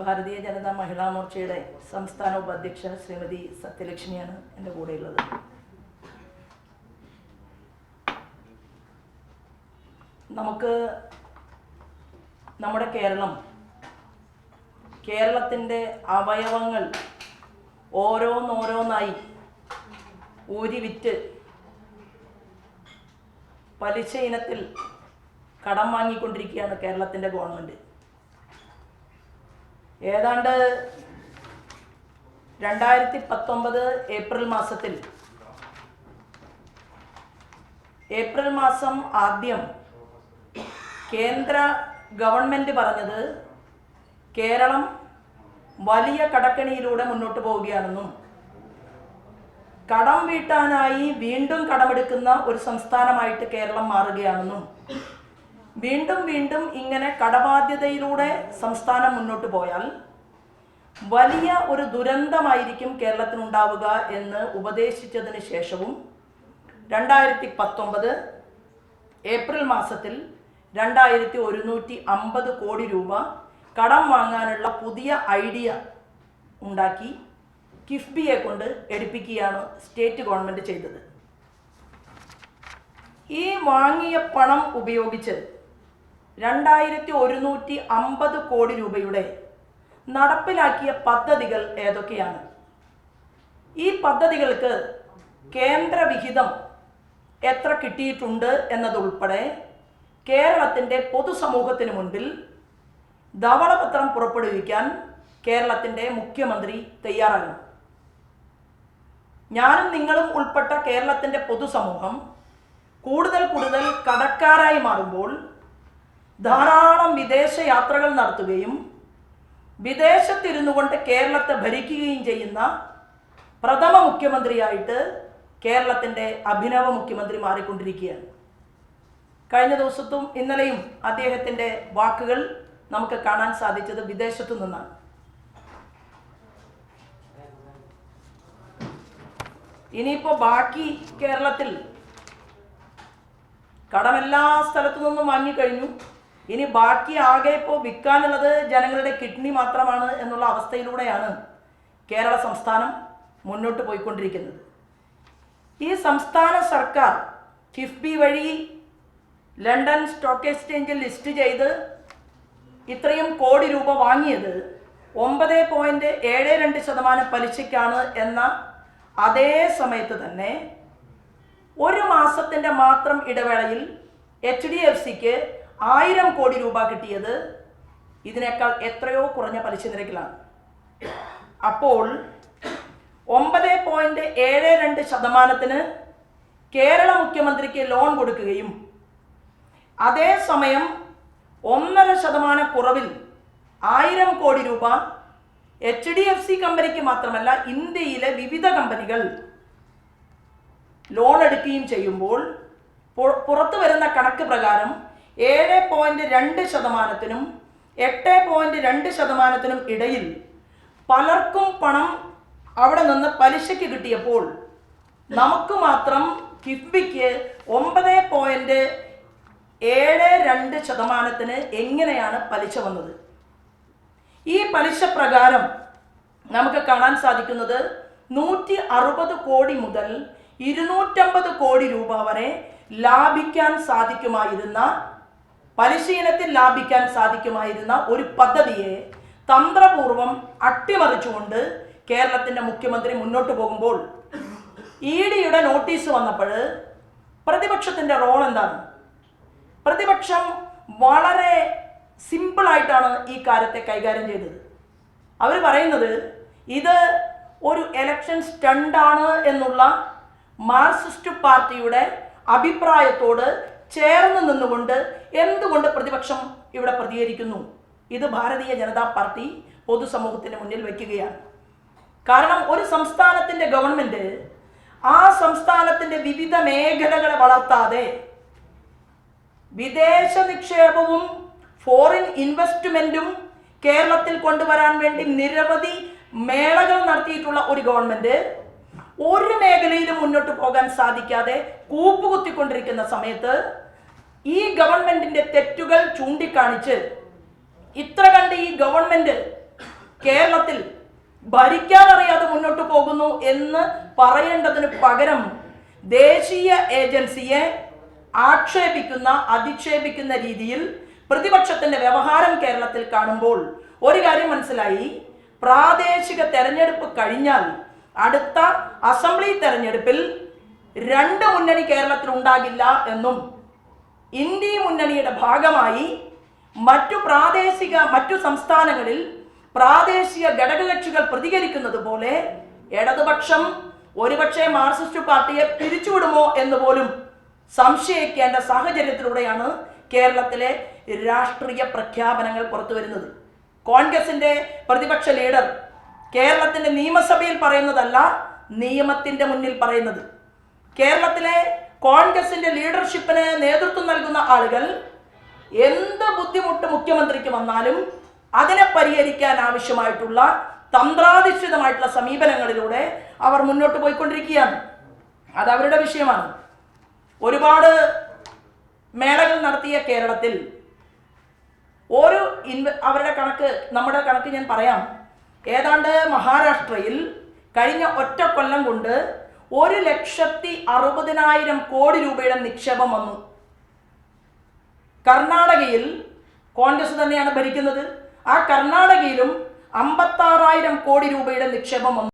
ഭാരതീയ ജനതാ മഹിളാ മോർച്ചയുടെ സംസ്ഥാന ഉപാധ്യക്ഷ ശ്രീമതി സത്യലക്ഷ്മിയാണ് എന്റെ കൂടെയുള്ളത്. നമുക്ക് നമ്മുടെ കേരളം കേരളത്തിന്റെ അവയവങ്ങൾ ഓരോന്നോരോന്നായി ഊരി വിറ്റ് പലിശ ഇനത്തിൽ കടം വാങ്ങിക്കൊണ്ടിരിക്കുകയാണ് കേരളത്തിന്റെ ഗവൺമെന്റ്. ഏതാണ്ട് രണ്ടായിരത്തി പത്തൊമ്പത് ഏപ്രിൽ മാസത്തിൽ. ഏപ്രിൽ മാസം ആദ്യം കേന്ദ്ര ഗവൺമെന്റ് പറഞ്ഞത് കേരളം വലിയ കടക്കണിയിലൂടെ മുന്നോട്ട് പോവുകയാണെന്നും കടം വീട്ടാനായി വീണ്ടും കടമെടുക്കുന്ന ഒരു സംസ്ഥാനമായിട്ട് കേരളം മാറുകയാണെന്നും വീണ്ടും വീണ്ടും ഇങ്ങനെ കടബാധ്യതയിലൂടെ സംസ്ഥാനം മുന്നോട്ട് പോയാൽ വലിയ ഒരു ദുരന്തമായിരിക്കും കേരളത്തിനുണ്ടാവുക എന്ന് ഉപദേശിച്ചതിന് ശേഷവും രണ്ടായിരത്തി പത്തൊമ്പത് ഏപ്രിൽ മാസത്തിൽ രണ്ടായിരത്തി ഒരുന്നൂറ്റി അമ്പത് കോടി രൂപ കടം വാങ്ങാനുള്ള പുതിയ ഐഡിയ ഉണ്ടാക്കി കിഫ്ബിയെ കൊണ്ട് എടുപ്പിക്കുകയാണ് സ്റ്റേറ്റ് ഗവൺമെന്റ് ചെയ്തത്. ഈ വാങ്ങിയ പണം ഉപയോഗിച്ച് രണ്ടായിരത്തി ഒരുന്നൂറ്റി അമ്പത് കോടി രൂപയുടെ നടപ്പിലാക്കിയ പദ്ധതികൾ ഏതൊക്കെയാണ്? ഈ പദ്ധതികൾക്ക് കേന്ദ്ര വിഹിതം എത്ര കിട്ടിയിട്ടുണ്ട് എന്നതുൾപ്പെടെ കേരളത്തിന്റെ പൊതുസമൂഹത്തിന് മുൻപിൽ ധവളപത്രം പുറപ്പെടുവിക്കാൻ കേരളത്തിന്റെ മുഖ്യമന്ത്രി തയ്യാറാകും ഞാനും നിങ്ങളും ഉൾപ്പെട്ട കേരളത്തിന്റെ പൊതുസമൂഹം കൂടുതൽ കൂടുതൽ കടക്കാരായി മാറുമ്പോൾ ധാരാളം വിദേശ യാത്രകൾ നടത്തുകയും വിദേശത്തിരുന്നു കൊണ്ട് കേരളത്തെ ഭരിക്കുകയും ചെയ്യുന്ന പ്രഥമ മുഖ്യമന്ത്രിയായിട്ട് കേരളത്തിന്റെ അഭിനവ മുഖ്യമന്ത്രി മാറിക്കൊണ്ടിരിക്കുകയാണ്. കഴിഞ്ഞ ദിവസത്തും ഇന്നലെയും അദ്ദേഹത്തിന്റെ വാക്കുകൾ നമുക്ക് കാണാൻ സാധിച്ചത് വിദേശത്തു നിന്നാണ്. ഇനിയിപ്പോൾ ബാക്കി കേരളത്തിൽ കടമെല്ലാ സ്ഥലത്തു നിന്നും വാങ്ങിക്കഴിഞ്ഞു. ഇനി ബാക്കി ആകെ ഇപ്പോൾ വിൽക്കാനുള്ളത് ജനങ്ങളുടെ കിഡ്നി മാത്രമാണ് എന്നുള്ള അവസ്ഥയിലൂടെയാണ് കേരള സംസ്ഥാനം മുന്നോട്ട് പോയിക്കൊണ്ടിരിക്കുന്നത്. ഈ സംസ്ഥാന സർക്കാർ കിഫ്ബി വഴി ലണ്ടൻ സ്റ്റോക്ക് എക്സ്ചേഞ്ചിൽ ലിസ്റ്റ് ചെയ്ത് ഇത്രയും കോടി രൂപ വാങ്ങിയത് ഒമ്പത് പോയിന്റ് ഏഴ് രണ്ട് ശതമാനം പലിശയ്ക്കാണ് എന്ന അതേ സമയത്ത് തന്നെ ഒരു മാസത്തിന്റെ മാത്രം ഇടവേളയിൽ എച്ച് ഡി എഫ് സിക്ക് ആയിരം കോടി രൂപ കിട്ടിയത് ഇതിനേക്കാൾ എത്രയോ കുറഞ്ഞ പലിശ നിരക്കിലാണ്. അപ്പോൾ ഒമ്പത് പോയിന്റ് ഏഴ് രണ്ട് ശതമാനത്തിന് കേരള മുഖ്യമന്ത്രിക്ക് ലോൺ കൊടുക്കുകയും അതേസമയം ഒന്നര ശതമാന കുറവിൽ ആയിരം കോടി രൂപ എച്ച് ഡി എഫ് സി കമ്പനിക്ക് മാത്രമല്ല ഇന്ത്യയിലെ വിവിധ കമ്പനികൾ ലോൺ എടുക്കുകയും ചെയ്യുമ്പോൾ പുറത്തു വരുന്ന കണക്ക് പ്രകാരം ഏഴ് പോയിന്റ് രണ്ട് ശതമാനത്തിനും എട്ട് പോയിന്റ് രണ്ട് ശതമാനത്തിനും ഇടയിൽ പലർക്കും പണം അവിടെ നിന്ന് പലിശയ്ക്ക് കിട്ടിയപ്പോൾ നമുക്ക് മാത്രം കിഫ്ബിക്ക് ഒമ്പത് പോയിന്റ് ഏഴ് രണ്ട് ശതമാനത്തിന് എങ്ങനെയാണ് പലിശ വന്നത്? ഈ പലിശ പ്രകാരം നമുക്ക് കാണാൻ സാധിക്കുന്നത് നൂറ്റി അറുപത് കോടി മുതൽ ഇരുന്നൂറ്റമ്പത് കോടി രൂപ വരെ ലാഭിക്കാൻ സാധിക്കുമായിരുന്ന പലിശ ഇനത്തിൽ ലാഭിക്കാൻ സാധിക്കുമായിരുന്ന ഒരു പദ്ധതിയെ തന്ത്രപൂർവം അട്ടിമറിച്ചുകൊണ്ട് കേരളത്തിന്റെ മുഖ്യമന്ത്രി മുന്നോട്ട് പോകുമ്പോൾ ഇ ഡിയുടെ നോട്ടീസ് വന്നപ്പോൾ പ്രതിപക്ഷത്തിന്റെ റോൾ എന്താണ്? പ്രതിപക്ഷം വളരെ സിമ്പിളായിട്ടാണ് ഈ കാര്യത്തെ കൈകാര്യം ചെയ്തത്. അവർ പറയുന്നത് ഇത് ഒരു എലക്ഷൻ സ്റ്റണ്ടാണ് എന്നുള്ള മാർക്സിസ്റ്റ് പാർട്ടിയുടെ അഭിപ്രായത്തോട് ചേർന്ന് നിന്നുകൊണ്ട് എന്തുകൊണ്ട് പ്രതിപക്ഷം ഇവിടെ പ്രതികരിക്കുന്നു? ഇത് ഭാരതീയ ജനതാ പാർട്ടി പൊതുസമൂഹത്തിന് മുന്നിൽ വയ്ക്കുകയാണ് കാരണം ഒരു സംസ്ഥാനത്തിന്റെ ഗവൺമെന്റ് ആ സംസ്ഥാനത്തിന്റെ വിവിധ മേഖലകളെ വളർത്താതെ വിദേശ നിക്ഷേപവും ഫോറിൻ ഇൻവെസ്റ്റ്മെന്റും കേരളത്തിൽ കൊണ്ടുവരാൻ വേണ്ടി നിരവധി മേളകൾ നടത്തിയിട്ടുള്ള ഒരു ഗവൺമെന്റ് ഒരു മേഖലയിലും മുന്നോട്ട് പോകാൻ സാധിക്കാതെ കൂപ്പുകുത്തിക്കൊണ്ടിരിക്കുന്ന സമയത്ത് ഈ ഗവൺമെന്റിന്റെ തെറ്റുകൾ ചൂണ്ടിക്കാണിച്ച് ഇത്ര കണ്ട് ഈ ഗവൺമെന്റ് കേരളത്തിൽ ഭരിക്കാനറിയാതെ മുന്നോട്ട് പോകുന്നു എന്ന് പറയേണ്ടതിന് പകരം ദേശീയ ഏജൻസിയെ ആക്ഷേപിക്കുന്ന അധിക്ഷേപിക്കുന്ന രീതിയിൽ പ്രതിപക്ഷത്തിന്റെ വ്യവഹാരം കേരളത്തിൽ കാണുമ്പോൾ ഒരു കാര്യം മനസ്സിലായി. പ്രാദേശിക തെരഞ്ഞെടുപ്പ് കഴിഞ്ഞാൽ അടുത്ത അസംബ്ലി തെരഞ്ഞെടുപ്പിൽ രണ്ട് മുന്നണി കേരളത്തിൽ ഉണ്ടാകില്ല എന്നും ഇന്ത്യ മുന്നണിയുടെ ഭാഗമായി മറ്റു പ്രാദേശിക മറ്റു സംസ്ഥാനങ്ങളിൽ പ്രാദേശിക ഘടകകക്ഷികൾ പ്രതികരിക്കുന്നത് പോലെ ഇടതുപക്ഷം ഒരുപക്ഷെ മാർക്സിസ്റ്റ് പാർട്ടിയെ പിരിച്ചുവിടുമോ എന്ന് പോലും സംശയിക്കേണ്ട സാഹചര്യത്തിലൂടെയാണ് കേരളത്തിലെ രാഷ്ട്രീയ പ്രഖ്യാപനങ്ങൾ പുറത്തു വരുന്നത് കോൺഗ്രസിന്റെ പ്രതിപക്ഷ ലീഡർ കേരളത്തിന്റെ നിയമസഭയിൽ പറയുന്നതല്ല നിയമത്തിന്റെ മുന്നിൽ പറയുന്നത്. കേരളത്തിലെ കോൺഗ്രസിന്റെ ലീഡർഷിപ്പിന് നേതൃത്വം നൽകുന്ന ആളുകൾ എന്ത് ബുദ്ധിമുട്ട് മുഖ്യമന്ത്രിക്ക് വന്നാലും അതിനെ പരിഹരിക്കാൻ ആവശ്യമായിട്ടുള്ള തന്ത്രാധിഷ്ഠിതമായിട്ടുള്ള സമീപനങ്ങളിലൂടെ അവർ മുന്നോട്ട് പോയിക്കൊണ്ടിരിക്കുകയാണ്. അത് അവരുടെ വിഷയമാണ്. ഒരുപാട് മേളകൾ നടത്തിയ കേരളത്തിൽ ഒരു ഇൻവ അവരുടെ കണക്ക് നമ്മുടെ കണക്ക് ഞാൻ പറയാം. ഏതാണ്ട് മഹാരാഷ്ട്രയിൽ കഴിഞ്ഞ ഒറ്റ കൊല്ലം കൊണ്ട് ഒരു ലക്ഷത്തി അറുപതിനായിരം കോടി രൂപയുടെ നിക്ഷേപം വന്നു. കർണാടകയിൽ കോൺഗ്രസ് തന്നെയാണ് ഭരിക്കുന്നത്. ആ കർണാടകയിലും അമ്പത്താറായിരം കോടി രൂപയുടെ നിക്ഷേപം വന്നു.